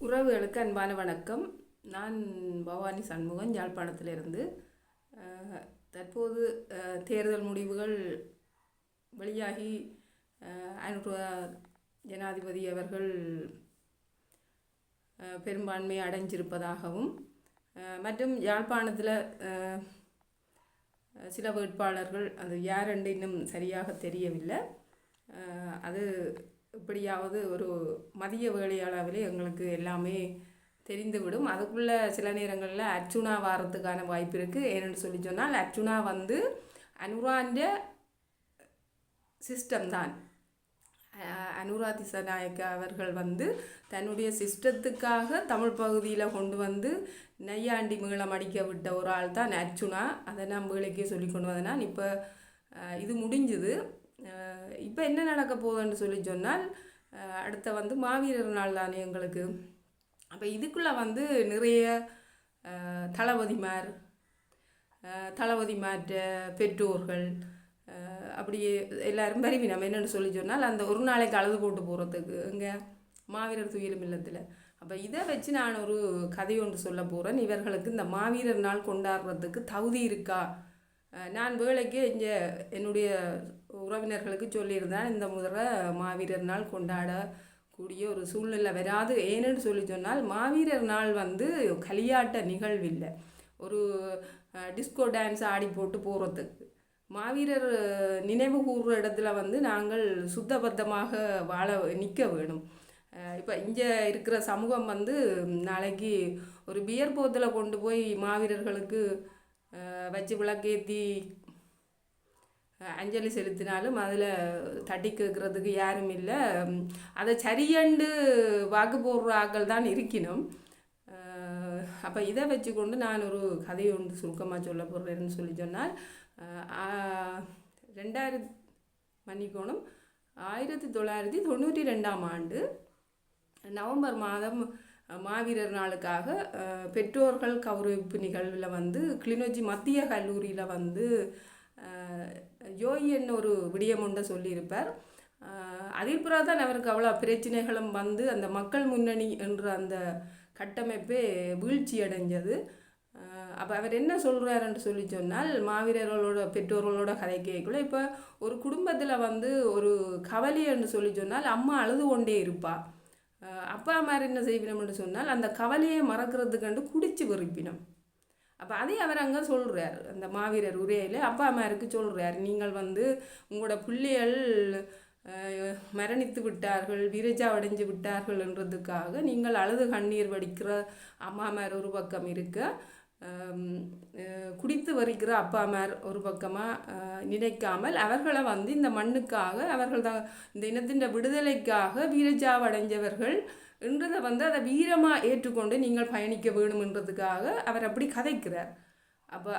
உறவுகளுக்கு அன்பான வணக்கம். நான் பவானி சண்முகன் யாழ்ப்பாணத்திலிருந்து. தற்போது தேர்தல் முடிவுகள் வெளியாகி அஹ், ஜனாதிபதி அவர்கள் பெரும்பான்மை அடைஞ்சிருப்பதாகவும் மற்றும் யாழ்ப்பாணத்தில் சில வேட்பாளர்கள் அது யாரென்று இன்னும் சரியாக தெரியவில்லை. அது எப்படியாவது ஒரு மதிய வேலை அளவிலே எங்களுக்கு எல்லாமே தெரிந்துவிடும். அதுக்குள்ள சில நேரங்களில் அர்ச்சுனா வாரத்துக்கான வாய்ப்பு இருக்குது ஏன்னு சொல்லி சொன்னால் அர்ச்சுனா வந்து அனுரான்ற சிஸ்டம் தான். அனுரா திசநாயக்க அவர்கள் வந்து தன்னுடைய சிஸ்டத்துக்காக தமிழ் பகுதியில் கொண்டு வந்து நையாண்டி மீளம் அடிக்க விட்ட ஒரு ஆள் தான் அர்ச்சுனா அதை நான் வேலைக்கே சொல்லி கொண்டு வந்தேன் இப்போ இது முடிஞ்சுது. இப்போ என்ன நடக்க போகுதுன்னு சொல்லி சொன்னால் அடுத்த வந்து மாவீரர் நாள் தானே எங்களுக்கு. அப்போ இதுக்குள்ளே வந்து நிறைய தளபதிமார் தளபதிமாற்ற பெற்றோர்கள் அப்படி அப்படியே எல்லாரும் வருவி. நம்ம என்னென்னு சொல்லி சொன்னால் அந்த ஒரு நாளைக்கு அழுது போட்டு போகிறதுக்கு இங்கே மாவீரர் துயிலும் இல்லத்தில். அப்போ இதை வச்சு நான் ஒரு கதை ஒன்று சொல்ல போகிறேன் இவர்களுக்கு இந்த மாவீரர் நாள் கொண்டாடுறதுக்கு தகுதி இருக்கா? நான் வேலைக்கு இங்கே என்னுடைய உறவினர்களுக்கு சொல்லியிருந்தேன் இந்த முறை மாவீரர் நாள் கொண்டாடக்கூடிய ஒரு சூழ்நிலை வராது. ஏன்னு சொல்லி சொன்னால் மாவீரர் நாள் வந்து களியாட்ட நிகழ்வில்லை. ஒரு டிஸ்கோ டான்ஸ் ஆடி போட்டு போகிறதுக்கு மாவீரர் நினைவு கூறுற இடத்துல வந்து நாங்கள் சுத்தபத்தமாக வாழ நிற்க வேணும். இப்போ இங்கே இருக்கிற சமூகம் வந்து நாளைக்கு ஒரு பியர் போத்தில் கொண்டு போய் மாவீரர்களுக்கு வச்சு விளக்கேற்றி அஞ்சலி செலுத்தினாலும் அதில் தட்டி கேட்குறதுக்கு யாரும் இல்லை. அதை சரியண்டு வாக்கு போடுற ஆக்கள் தான் இருக்கணும் அப்போ இதை வச்சுக்கொண்டு நான் ஒரு கதையை ஒன்று சுருக்கமாக சொல்ல போகிறேன்னு சொல்லி சொன்னால் அஹ், மன்னிக்கோணம் ஆயிரத்தி தொள்ளாயிரத்தி தொண்ணூற்றி ரெண்டாம் ஆண்டு நவம்பர் மாதம் மாவீரர் நாளுக்காக பெற்றோர்கள் கௌரவிப்பு நிகழ்வில் வந்து கிளிநொச்சி மத்திய கல்லூரியில் வந்து அஹ், யோகின்னு ஒரு விடியம் ஒன்றை சொல்லியிருப்பார். அஹ், அதில் தான் அவருக்கு அவ்வளோ பிரச்சனைகளும் வந்து அந்த மக்கள் முன்னணி என்ற அந்த கட்டமைப்பே வீழ்ச்சி அடைஞ்சது. அப்போ அவர் என்ன சொல்கிறாருன்னு சொல்லி சொன்னால் மாவீரர்களோட பெற்றோர்களோட கதை கேட்கல இப்போ ஒரு குடும்பத்தில் வந்து ஒரு கவலைன்னு சொல்லி சொன்னால் அம்மா அழுது கொண்டே இருப்பா. அப்பா அம்மா என்ன செய்வினம்னு சொன்னால் அந்த கவலையை மறக்கிறதுக்கண்டு குடிச்சு வெறுப்பினம். அப்போ அதே அவர் அங்கே சொல்கிறார் அந்த மாவீரர் உரையில் அப்பா அம்மாருக்கு சொல்கிறார் நீங்கள் வந்து உங்களோட பிள்ளைகள் மரணித்து விட்டார்கள் விரஜா அடைஞ்சு விட்டார்கள் என்றதுக்காக நீங்கள் அழுது கண்ணீர் வடிக்கிற அம்மாமார் ஒரு பக்கம் இருக்க. குடித்து வருகிற அப்பாமார் ஒரு பக்கமாக நினைக்காமல் அவர்களை வந்து இந்த மண்ணுக்காக அவர்கள் தான் இந்த இனத்தின் விடுதலைக்காக வீரஜாவடைஞ்சவர்கள் என்றதை வந்து அதை வீரமாக ஏற்றுக்கொண்டு நீங்கள் பயணிக்க வேணுமென்றதுக்காக அவர் அப்படி கதைக்கிறார். அப்போ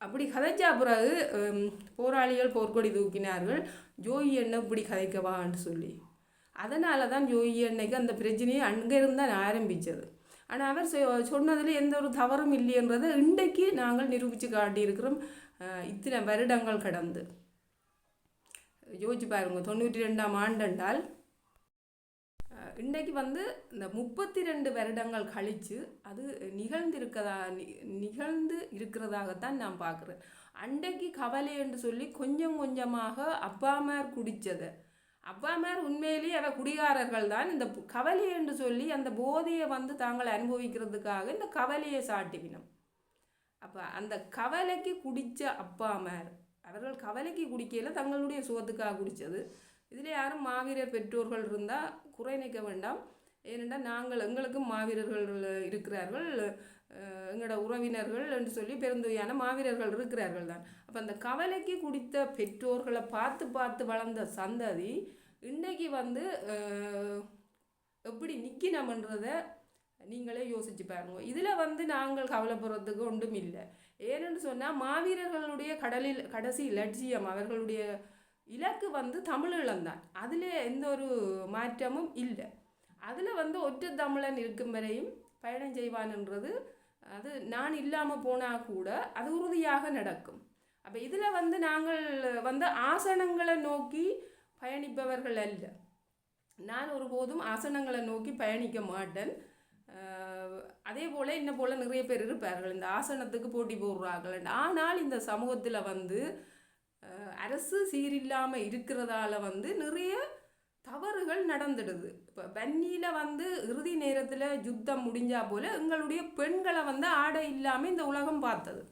அப்படி கதைச்சா பிறகு போராளிகள் போர்க்கொடி தூக்கினார்கள். ஜோயி எண்ணெய் இப்படி கதைக்கவான்னு சொல்லி. அதனால தான் ஜோயி அன்னைக்கு அந்த பிரச்சனையை அங்கேருந்து தான் ஆரம்பித்தது ஆனால் அவர் சொ- எந்த ஒரு தவறும் இல்லைன்றதை இன்றைக்கு நாங்கள் நிரூபித்து காட்டியிருக்கிறோம். இத்தனை வருடங்கள் கடந்து. யோசிச்சு பாருங்க தொண்ணூற்றி ரெண்டாம் ஆண்டென்றால் இன்றைக்கு வந்து இந்த முப்பத்தி ரெண்டு வருடங்கள் கழித்து அது நிகழ்ந்திருக்கதா நி- நிகழ்ந்து இருக்கிறதாகத்தான் நான் பார்க்குறேன். அன்றைக்கு கவலை என்று சொல்லி கொஞ்சம் கொஞ்சமாக அப்பாமார் குடித்ததை. அவ்வாமார் உண்மையிலேயே அவ குடிகாரர்கள் தான். இந்த கவலை என்று சொல்லி அந்த போதையை வந்து தாங்கள் அனுபவிக்கிறதுக்காக இந்த கவலையை சாட்டிவினம். அப்போ அந்த கவலைக்கு குடித்த அப்பாமார் அவர்கள் கவலைக்கு குடிக்கையில் தங்களுடைய சுகத்துக்காக குடித்தது இதில் யாரும் மாவீரர் பெற்றோர்கள் இருந்தால் குறை நிற்க வேண்டாம். ஏனென்றால் நாங்கள் எங்களுக்கும் மாவீரர்கள் இருக்கிறார்கள் எங்களோட உறவினர்கள் என்று சொல்லி பெருந்தொகையான மாவீரர்கள் இருக்கிறார்கள் தான். அப்போ அந்த கவலைக்கு குடித்த பெற்றோர்களை பார்த்து பார்த்து வளர்ந்த சந்ததி இன்றைக்கி வந்து எப்படி நிற்கணுமன்றதை நீங்களே யோசிச்சு பாருங்க. இதில் வந்து நாங்கள் கவலைப்படுறதுக்கு ஒன்றும் இல்லை. ஏன்னு சொன்னால் மாவீரர்களுடைய கடலில் கடைசி லட்சியம் அவர்களுடைய இலக்கு வந்து தமிழீழம்தான் அதில் எந்த ஒரு மாற்றமும் இல்லை. அதில் வந்து ஒற்றை தமிழன் இருக்கும் வரையும் பயணம் செய்வான்ன்றது அது நான் இல்லாமல் போனால் கூட அது உறுதியாக நடக்கும். அப்போ இதில் வந்து நாங்கள் வந்து ஆசனங்களை நோக்கி பயணிப்பவர்கள் அல்ல. நான் ஒருபோதும் ஆசனங்களை நோக்கி பயணிக்க மாட்டேன். அதே போல் இன்ன போல் நிறைய பேர் இருப்பார்கள். இந்த ஆசனத்துக்கு போட்டி போடுறார்கள். ஆனால் இந்த சமூகத்தில் வந்து அரசு சீரில்லாமல் இருக்கிறதால வந்து நிறைய தவறுகள் நடந்துடுது. இப்போ வன்னியில் வந்து இறுதி நேரத்தில் யுத்தம் முடிஞ்சா போல் எங்களுடைய பெண்களை வந்து ஆடை இல்லாமல் இந்த உலகம் பார்த்தது.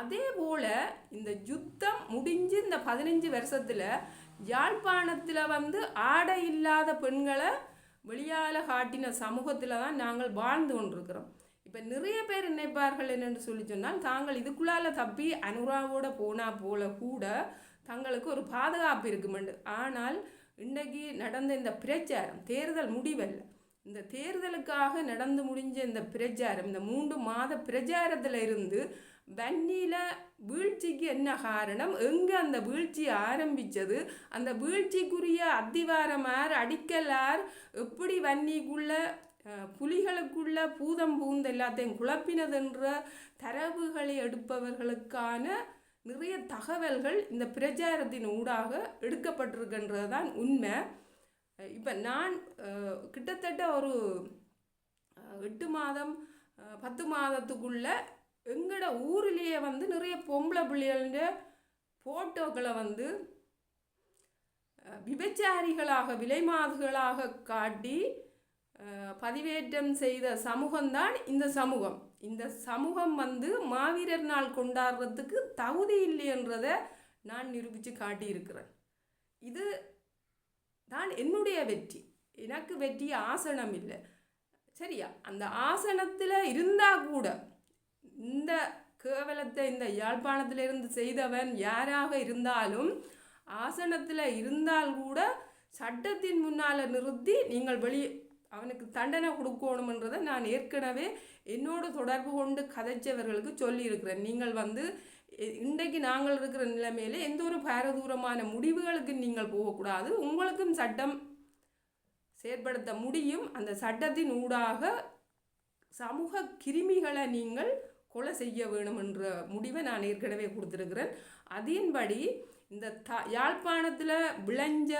அதே போல் இந்த யுத்தம் முடிஞ்சு இந்த பதினஞ்சு வருஷத்தில் யாழ்ப்பாணத்தில் வந்து ஆடை இல்லாத பெண்களை வெளியால் காட்டின சமூகத்தில் தான் நாங்கள் வாழ்ந்து கொண்டிருக்கிறோம். இப்போ நிறைய பேர் நினைப்பார்கள் என்னென்னு சொல்லி சொன்னால் தாங்கள் இதுக்குள்ளால தப்பி அனுராவோட போனால் போல கூட தங்களுக்கு ஒரு பாதுகாப்பு இருக்குமெண்டு. ஆனால் இன்றைக்கு நடந்த இந்த பிரச்சாரம் தேர்தல் முடிவல்ல. இந்த தேர்தலுக்காக நடந்து முடிஞ்ச இந்த பிரச்சாரம் இந்த மூன்று மாத பிரச்சாரத்தில் இருந்து வன்னியில் வீழ்ச்சிக்கு என்ன காரணம்? எங்கே அந்த வீழ்ச்சி ஆரம்பித்தது அந்த வீழ்ச்சிக்குரிய அத்திவாரமார் அடிக்கலார் எப்படி வன்னிக்குள்ள புலிகளுக்குள்ள பூதம் பூந்த எல்லாத்தையும் குழப்பினதென்ற தரவுகளை எடுப்பவர்களுக்கான நிறைய தகவல்கள் இந்த பிரச்சாரத்தின் ஊடாக எடுக்கப்பட்டிருக்கின்றது தான் உண்மை. இப்போ நான் கிட்டத்தட்ட ஒரு எட்டு மாதம் பத்து மாதத்துக்குள்ளே எங்களோட ஊரிலேயே வந்து நிறைய பொம்பளை பிள்ளைகள ஃபோட்டோக்களை வந்து விபச்சாரிகளாக விலைமாதுகளாக காட்டி பதிவேற்றம் செய்த சமூகம்தான் இந்த சமூகம். இந்த சமூகம் வந்து மாவீரர் நாள் கொண்டாடுறதுக்கு தகுதி இல்லைன்றதை நான் நிரூபித்து காட்டியிருக்கிறேன். இது தான் என்னுடைய வெற்றி. எனக்கு வெற்றி ஆசனம் இல்லை. சரியா? அந்த ஆசனத்தில் இருந்தால் கூட இந்த கேவலத்தை இந்த யாழ்ப்பாணத்திலிருந்து செய்தவன் யாராக இருந்தாலும் ஆசனத்தில் இருந்தால் கூட சட்டத்தின் முன்னால் நிறுத்தி நீங்கள் வெளியே அவனுக்கு தண்டனை கொடுக்கணுமன்றதை நான் ஏற்கனவே என்னோட தொடர்பு கொண்டு கதைச்சவர்களுக்கு சொல்லியிருக்கிறேன். நீங்கள் வந்து இன்றைக்கு நாங்கள் இருக்கிற நிலைமையில் எந்த ஒரு பாரதூரமான முடிவுகளுக்கு நீங்கள் போகக்கூடாது. உங்களுக்கும் சட்டம் செயற்படுத்த முடியும். அந்த சட்டத்தின் ஊடாக சமூக கிருமிகளை நீங்கள் கொலை செய்ய வேணும் என்ற முடிவை நான் ஏற்கனவே கொடுத்துருக்கிறேன். அதன்படி இந்த த யாழ்ப்பாணத்தில் விளைஞ்ச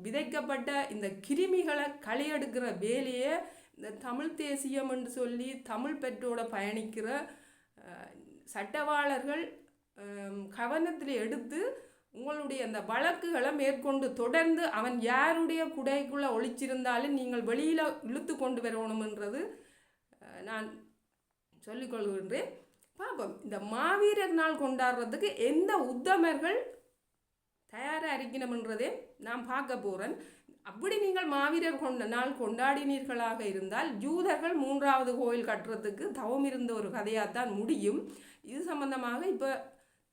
விதைக்கப்பட்ட இந்த கிருமிகளை களையெடுக்கிற வேலையை இந்த தமிழ் தேசியம் என்று சொல்லி தமிழ் பெற்றோட பயணிக்கிற சட்டவாளர்கள் கவனத்தில் எடுத்து உங்களுடைய அந்த வழக்குகளை மேற்கொண்டு தொடர்ந்து அவன் யாருடைய குடைக்குள்ளே ஒழிச்சிருந்தாலும் நீங்கள் வெளியில் இழுத்து கொண்டு வரணுமென்றது நான் சொல்லிக்கொள்கின்றேன் பாப்போம் இந்த மாவீரர் நாள் கொண்டாடுறதுக்கு எந்த உத்தமர்கள் தயாராக இருக்கணும்ன்றதே நாம் பார்க்க போகிறேன் அப்படி நீங்கள் மாவீரர் கொண்ட நாள் கொண்டாடினீர்களாக இருந்தால் ஜூதர்கள் மூன்றாவது கோயில் கட்டுறதுக்கு தவம் இருந்த ஒரு கதையாகத்தான் முடியும். இது சம்பந்தமாக இப்போ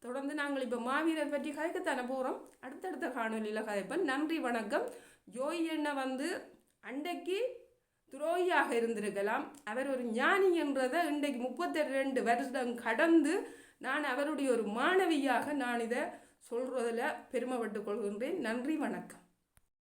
தொடர்ந்து நாங்கள் இப்போ மாவீரர் பற்றி கதைக்கத்தானே போகிறோம் அடுத்தடுத்த காணொலியில் கதைப்பேன் நன்றி வணக்கம். ஜோய் எண்ணெய் வந்து அன்றைக்கு துரோகியாக இருந்திருக்கலாம். அவர் ஒரு ஞானி என்றதை இன்றைக்கு முப்பத்தி ரெண்டு வருடம் கடந்து நான் அவருடைய ஒரு மாணவியாக நான் இதை சொல்கிறதில் பெருமைப்பட்டுக் கொள்கின்றேன். நன்றி வணக்கம்.